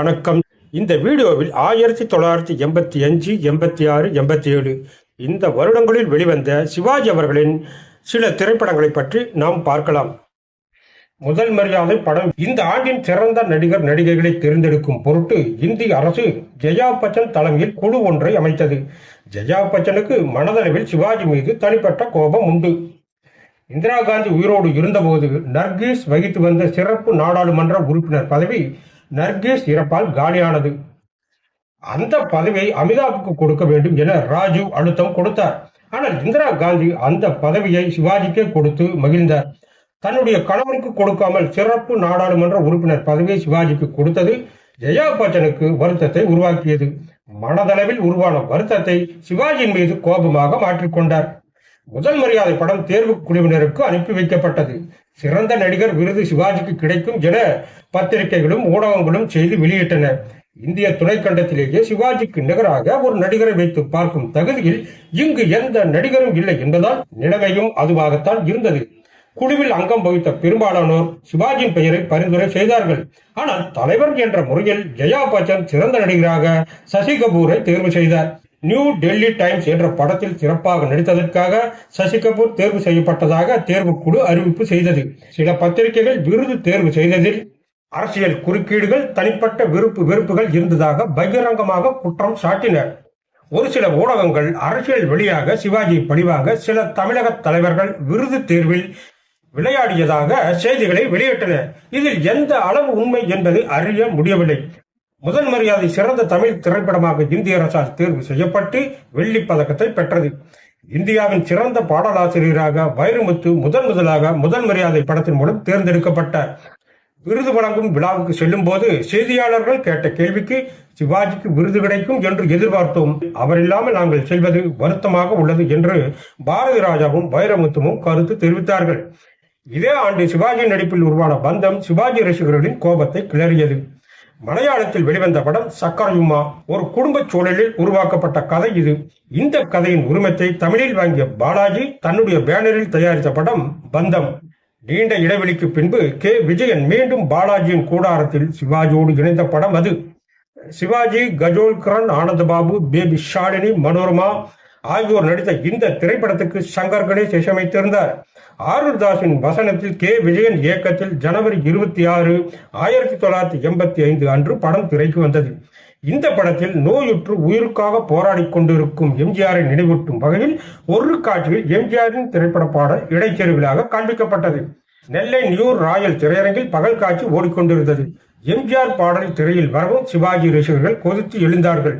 வணக்கம். இந்த வீடியோவில் ஆயிரத்தி தொள்ளாயிரத்தி எண்பத்தி அஞ்சு எண்பத்தி ஆறு எண்பத்தி ஏழு இந்த வருடங்களில் வெளிவந்த சிவாஜி அவர்களின் சில திரைப்படங்களை பற்றி நாம் பார்க்கலாம். முதல் மரியாதை படம் இந்த ஆண்டின் சிறந்த நடிகர் நடிகைகளை தேர்ந்தெடுக்கும் பொருட்டு இந்திய அரசு ஜெயா பச்சன் தலைமையில் குழு ஒன்றை அமைத்தது. ஜெயா பச்சனுக்கு மனதளவில் சிவாஜி மீது தனிப்பட்ட கோபம் உண்டு. இந்திரா காந்தி உயிரோடு இருந்தபோது நர்கீஸ் வகித்து வந்த சிறப்பு நாடாளுமன்ற உறுப்பினர் பதவி நர்கேஷ் இறப்பால் காலியானது. அந்த பதவியை அமிதாப்புக்கு கொடுக்க வேண்டும் என ராஜீவ் அழுத்தம் கொடுத்தார். ஆனால் இந்திரா காந்தி அந்த பதவியை சிவாஜிக்கே கொடுத்து மகிழ்ந்தார். தன்னுடைய கணவருக்கு கொடுக்காமல் சிறப்பு நாடாளுமன்ற உறுப்பினர் பதவியை சிவாஜிக்கு கொடுத்தது ஜெயா பச்சனுக்கு வருத்தத்தை உருவாக்கியது. மனதளவில் உருவான வருத்தத்தை சிவாஜியின் மீது கோபமாக மாற்றிக்கொண்டார். முதல் மரியாதை படம் தேர்வு குழுவினருக்கு அனுப்பி வைக்கப்பட்டது. சிறந்த நடிகர் விருது சிவாஜிக்கு கிடைக்கும் என பத்திரிகைகளும் ஊடகங்களும் செய்தி வெளியிட்டன. இந்திய துணைக்கண்டத்திலேயே சிவாஜிக்கு நிகராக ஒரு நடிகரை வைத்து பார்க்கும் தகுதியில் இங்கு எந்த நடிகரும் இல்லை என்பதால் நிலைமையும் அதுவாகத்தான் இருந்தது. குழுவில் அங்கம் வகித்த பெரும்பாலானோர் சிவாஜியின் பெயரை பரிந்துரை செய்தார்கள். ஆனால் தலைவர் என்ற முறையில் ஜெயா பச்சன் சிறந்த நடிகராக சசி கபூரை தேர்வு செய்தார். நியூ டெல்லி டைம்ஸ் என்ற படத்தில் சிறப்பாக நடித்ததற்காக சசி கபூர் தேர்வு செய்யப்பட்டதாக தேர்வுக்குழு அறிவிப்பு செய்தது. சில பத்திரிகைகள் விருது தேர்வு செய்ததில் அரசியல் குறுக்கீடுகள் தனிப்பட்ட விருப்பு வெறுப்புகள் இருந்ததாக பகிரங்கமாக குற்றம் சாட்டினர். ஒரு சில ஊடகங்கள் அரசியல் வழியாக சிவாஜி பழிவாக சில தமிழக தலைவர்கள் விருது தேர்வில் விளையாடியதாக செய்திகளை வெளியிட்டன. இதில் எந்த அளவு உண்மை என்பது அறிய முடியவில்லை. முதல் மரியாதை சிறந்த தமிழ் திரைப்படமாக இந்திய அரசால் தேர்வு செய்யப்பட்டு வெள்ளி பதக்கத்தை பெற்றது. இந்தியாவின் சிறந்த பாடலாசிரியராக வைரமுத்து முதன் முதலாக முதல் மரியாதை படத்தின் மூலம் தேர்ந்தெடுக்கப்பட்டார் விருது வழங்கும் விழாவுக்கு செல்லும் போது செய்தியாளர்கள் கேட்ட கேள்விக்கு சிவாஜிக்கு விருது கிடைக்கும் என்று எதிர்பார்த்தோம். அவர் இல்லாமல் நாங்கள் செல்வது வருத்தமாக உள்ளது என்று பாரதி ராஜாவும் வைரமுத்துவும் கருத்து தெரிவித்தார்கள். இதே ஆண்டு சிவாஜி நடிப்பில் உருவான பந்தம் சிவாஜி ரசிகர்களின் கோபத்தை கிளறியது. மலையாளத்தில் வெளிவந்த படம் சக்கரயுமா ஒரு குடும்ப சூழலில் உருவாக்கப்பட்ட கதை இது. இந்த கதையின் உரிமத்தை தமிழில் வாங்கிய பாலாஜி தன்னுடைய பேனரில் தயாரித்த படம் பந்தம். நீண்ட இடைவெளிக்கு பின்பு கே. விஜயன் மீண்டும் பாலாஜியின் கூடாரத்தில் சிவாஜியோடு இணைந்த படம் அது. சிவாஜி கஜோல்கரன் ஆனந்தபாபு பேபி ஷாலினி மனோரமா ஆகியோர் நடித்த இந்த திரைப்படத்துக்கு சங்கர் கணேஷ் இசையமைத்திருந்தார். ஆரூர் தாஸின் வசனத்தில் கே. விஜயன் இயக்கத்தில் ஜனவரி இருபத்தி ஆறு ஆயிரத்தி தொள்ளாயிரத்தி எண்பத்தி ஐந்து அன்று படம் திரைக்கு வந்தது. இந்த படத்தில் நோயுற்று உயிருக்காக போராடி கொண்டிருக்கும் எம்ஜிஆரை நினைவூட்டும் வகையில் ஒரு காட்சியில் எம்ஜிஆரின் திரைப்பட பாடல் இடைச்செருவிலாக காண்பிக்கப்பட்டது. நெல்லை நியூ ராயல் திரையரங்கில் பகல் காட்சி ஓடிக்கொண்டிருந்தது. எம்ஜிஆர் பாடல் திரையில் வரவும் சிவாஜி ரசிகர்கள் கொதித்து எழுந்தார்கள்.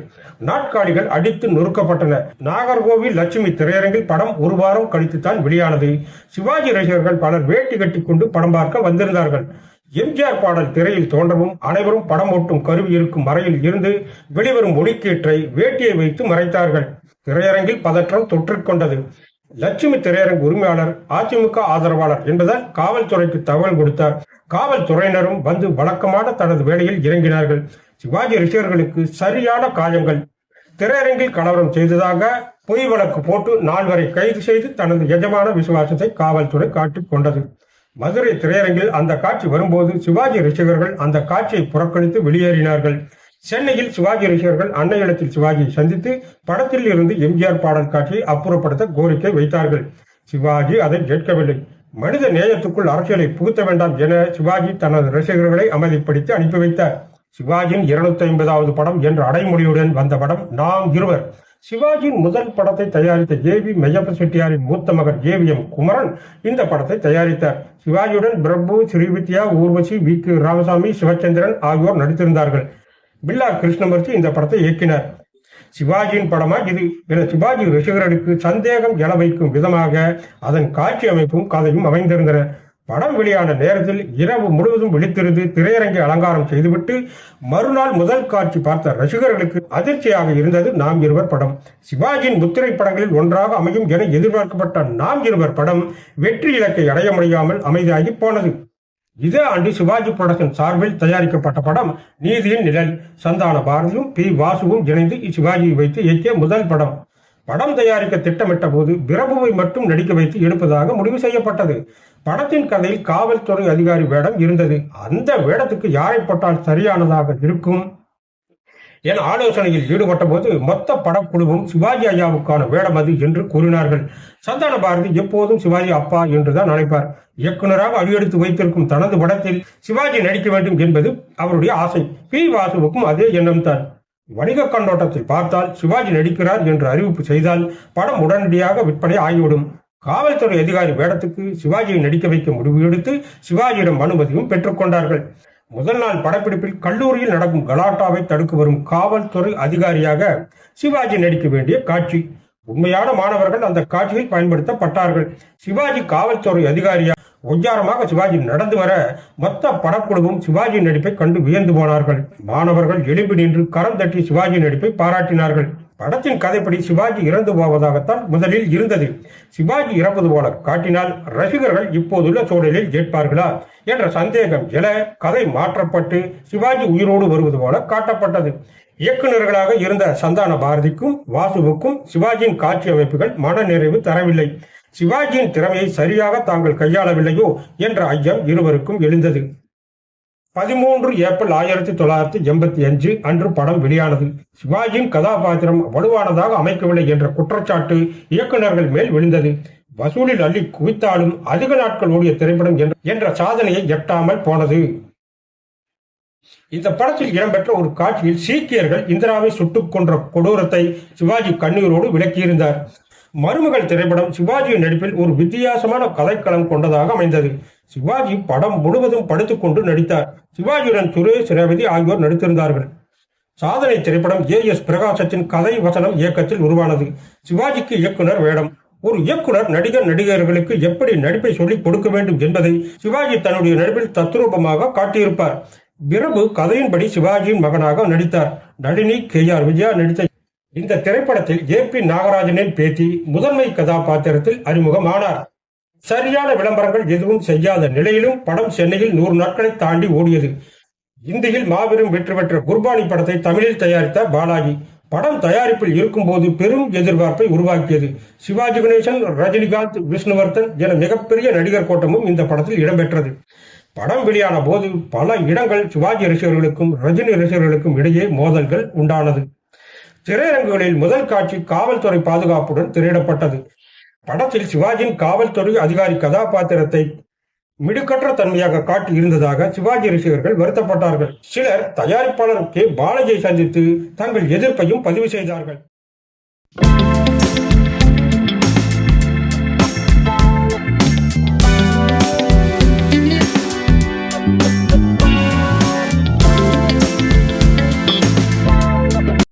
நாட்காலிகள் அடித்து நொறுக்கப்பட்டன. நாகர்கோவில் லட்சுமி திரையரங்கில் படம் ஒரு வாரம் கழித்துத்தான் வெளியானது. சிவாஜி ரசிகர்கள் பலர் வேட்டி கட்டி கொண்டு படம் பார்க்க வந்திருந்தார்கள். எம்ஜிஆர் பாடல் திரையில் தோன்றவும் அனைவரும் படம் ஓட்டும் கருவி இருக்கும் மறையில் இருந்து வெளிவரும் ஒளிக்கீற்றை வேட்டியை வைத்து மறைத்தார்கள். திரையரங்கில் பதற்றம் தொற்றுக்கொண்டது லட்சுமி திரையரங்கு உரிமையாளர் அதிமுக ஆதரவாளர் என்பதால் காவல்துறைக்கு தகவல் கொடுத்தார் காவல்துறையினரும் வந்து வழக்கமான தனது வேலையில் இறங்கினார்கள். சிவாஜி ரசிகர்களுக்கு சரியான காயங்கள். திரையரங்கில் கலவரம் செய்ததாக பொய் வழக்கு போட்டு நால்வரை கைது செய்து தனது எஜமான விசுவாசத்தை காவல்துறை காட்டிக் கொண்டது. மதுரை திரையரங்கில் அந்த காட்சி வரும்போது சிவாஜி ரசிகர்கள் அந்த காட்சியை புறக்கணித்து வெளியேறினார்கள். சென்னையில் சிவாஜி ரசிகர்கள் அன்னை இடத்தில் சிவாஜியை சந்தித்து படத்தில் இருந்து எம்ஜிஆர் பாடல் காட்சியை அப்புறப்படுத்த கோரிக்கை வைத்தார்கள். சிவாஜி அதை கேட்கவில்லை. மனித நேயத்துக்குள் அரசியலை புகுத்த வேண்டாம் என சிவாஜி தனது ரசிகர்களை அமைதிப்படுத்தி அனுப்பி வைத்தார். சிவாஜியின் இருநூத்தி ஐம்பதாவது படம் என்ற அடைமொழியுடன் வந்த படம் நாம் இருவர். சிவாஜியின் முதல் படத்தை தயாரித்த ஜே வி மெய்யப்ப செட்டியாரின் மூத்த மகன் ஜே வி எம் குமரன் இந்த படத்தை தயாரித்தார். சிவாஜியுடன் பிரபு ஸ்ரீவித்யா ஊர்வசி வி கே ராமசாமி சிவச்சந்திரன் ஆகியோர் நடித்திருந்தார்கள். பில்லா கிருஷ்ணமூர்த்தி இந்த படத்தை இயக்கினார். சிவாஜியின் படமா? இது என சிவாஜி ரசிகர்களுக்கு சந்தேகம் எழ வைக்கும் விதமாக அதன் காட்சி அமைப்பும் கதையும் அமைந்திருந்தன. படம் வெளியான நேரத்தில் இரவு முழுவதும் விழித்திருந்து திரையரங்கை அலங்காரம் செய்துவிட்டு மறுநாள் முதல் காட்சி பார்த்த ரசிகர்களுக்கு அதிர்ச்சியாக இருந்தது நாம் இருவர் படம். சிவாஜியின் முத்திரை படங்களில் ஒன்றாக அமையும் என எதிர்பார்க்கப்பட்ட நாம் இருவர் படம் வெற்றி இலக்கை அடைய முடியாமல் அமைதியாகி போனது. இதே ஆண்டு சிவாஜி புரொடக்ஷன் சார்பில் தயாரிக்கப்பட்ட படம் நீதியின் நிழல். சந்தான பாரதியும் பி. வாசுவும் இணைந்து சிவாஜியை வைத்து இயக்கிய முதல் படம். படம் தயாரிக்க திட்டமிட்ட போது பிரபுவை மட்டும் நடிக்க வைத்து எடுப்பதாக முடிவு செய்யப்பட்டது. படத்தின் கதையில் காவல்துறை அதிகாரி வேடம் இருந்தது. அந்த வேடத்துக்கு யாரை போட்டால் சரியானதாக இருக்கும்? என ஆலோசனையில் ஈடுபட்ட போது மொத்த படக்குழுவும் சிவாஜி ஐயாவுக்கான வேடம் அது என்று கூறினார்கள். சந்தான பாரதி எப்போதும் சிவாஜி அப்பா என்றுதான் நினைப்பார். இயக்குனராக அடியெடுத்து வைத்திருக்கும் தனது படத்தில் சிவாஜி நடிக்க வேண்டும் என்பது அவருடைய ஆசை. பி வாசுவுக்கும் அதே எண்ணம் தான் வணிக கண்ணோட்டத்தில் பார்த்தால் சிவாஜி நடிக்கிறார் என்று அறிவிப்பு செய்தால் படம் உடனடியாக விற்பனை ஆகிவிடும். காவல்துறை அதிகாரி வேடத்துக்கு சிவாஜியை நடிக்க வைக்க முடிவு எடுத்து சிவாஜியிடம் அனுமதியும் பெற்றுக்கொண்டார்கள் முதல் நாள் படப்பிடிப்பில் கல்லூரியில் நடக்கும் கலாட்டாவை தடுக்க வரும் காவல்துறை அதிகாரியாக சிவாஜி நடிக்க வேண்டிய காட்சி. உண்மையான மாணவர்கள் அந்த காட்சியில் பயன்படுத்தப்பட்டார்கள். சிவாஜி காவல்துறை அதிகாரியா? ஒய்யாரமாக சிவாஜி நடந்து வர மொத்த படக்குழுவும் சிவாஜி நடிப்பை கண்டு வியந்து போனார்கள். மாணவர்கள் எழுப்பி நின்று கரம் தட்டி சிவாஜி நடிப்பை பாராட்டினார்கள். படத்தின் கதைப்படி சிவாஜி இறந்து போவதாகத்தான் முதலில் இருந்தது. சிவாஜி இறப்பது போல காட்டினால் ரசிகர்கள் இப்போதுள்ள சூழலில் கேட்பார்களா என்ற சந்தேகம் எல கதை மாற்றப்பட்டு சிவாஜி உயிரோடு வருவது போல காட்டப்பட்டது. இயக்குநர்களாக இருந்த சந்தான பாரதிக்கும் வாசுவுக்கும் சிவாஜியின் காட்சி அமைப்புகள் மனநிறைவு தரவில்லை. சிவாஜியின் திறமையை சரியாக தாங்கள் கையாளவில்லையோ என்ற ஐயம் இருவருக்கும் எழுந்தது. பதிமூன்று ஏப்ரல் ஆயிரத்தி தொள்ளாயிரத்தி எண்பத்தி அஞ்சு அன்று படம் வெளியானது. சிவாஜியின் கதாபாத்திரம் வலுவானதாக அமைக்கவில்லை என்ற குற்றச்சாட்டு இயக்குநர்கள் மேல் விழுந்தது. வசூலில் அள்ளி குவித்தாலும் அதிக நாட்கள் ஓடிய திரைப்படம் என்ற- என்ற சாதனையை எட்டாமல் போனது. இந்த படத்தில் இடம்பெற்ற ஒரு காட்சியில் சீக்கியர்கள் இந்திராவை சுட்டுக் கொன்ற கொடூரத்தை சிவாஜி கண்ணீரோடு விளக்கியிருந்தார் மருமகள் திரைப்படம் சிவாஜியின் நடிப்பில் ஒரு வித்தியாசமான கதைக்களம் கொண்டதாக அமைந்தது. சிவாஜி படம் முழுவதும் படுத்துக்கொண்டு நடித்தார். சிவாஜியுடன் சுரேஷ் ரேவதி ஆகியோர் நடித்திருந்தார்கள். சாதனை திரைப்படம் ஏ எஸ் பிரகாசத்தின் கதை வசனம் இயக்கத்தில் உருவானது. சிவாஜிக்கு இயக்குனர் வேடம். ஒரு இயக்குனர் நடிகர் நடிகர்களுக்கு எப்படி நடிப்பை சொல்லிக் கொடுக்க வேண்டும் என்பதை சிவாஜி தன்னுடைய நடிப்பில் தத்ரூபமாக காட்டியிருப்பார். பிரபு கதையின்படி சிவாஜியின் மகனாக நடித்தார். நளினி கே ஆர் விஜயா நடித்த இந்த திரைப்படத்தில் ஏ பி நாகராஜனின் பேத்தி முதன்மை கதாபாத்திரத்தில் அறிமுகமானார். சரியான விளம்பரங்கள் எதுவும் செய்யாத நிலையிலும் படம் சென்னையில் நூறு நாட்களை தாண்டி ஓடியது. இந்தியில் மாபெரும் வெற்றி பெற்ற குர்பானி படத்தை தமிழில் தயாரித்த பாலாஜி படம் தயாரிப்பில் இருக்கும்போது பெரும் எதிர்பார்ப்பை உருவாக்கியது. சிவாஜி கணேசன் ரஜினிகாந்த் விஷ்ணுவர்தன் என மிகப்பெரிய நடிகர் கூட்டமும் இந்த படத்தில் இடம்பெற்றது. படம் வெளியான போது பல இடங்கள் சிவாஜி ரசிகர்களுக்கும் ரஜினி ரசிகர்களுக்கும் இடையே மோதல்கள் உண்டானது. திரையரங்குகளில் முதல் காட்சி காவல்துறை பாதுகாப்புடன் திரையிடப்பட்டது. படத்தில் சிவாஜியின் காவல்துறை அதிகாரி கதாபாத்திரத்தை மிடுக்கற்ற தன்மையாக காட்டி இருந்ததாக சிவாஜி ரசிகர்கள் வருத்தப்பட்டார்கள். சிலர் தயாரிப்பாளர் கே. பாலாஜியை சந்தித்து தங்கள் எதிர்ப்பையும் பதிவு செய்தார்கள்.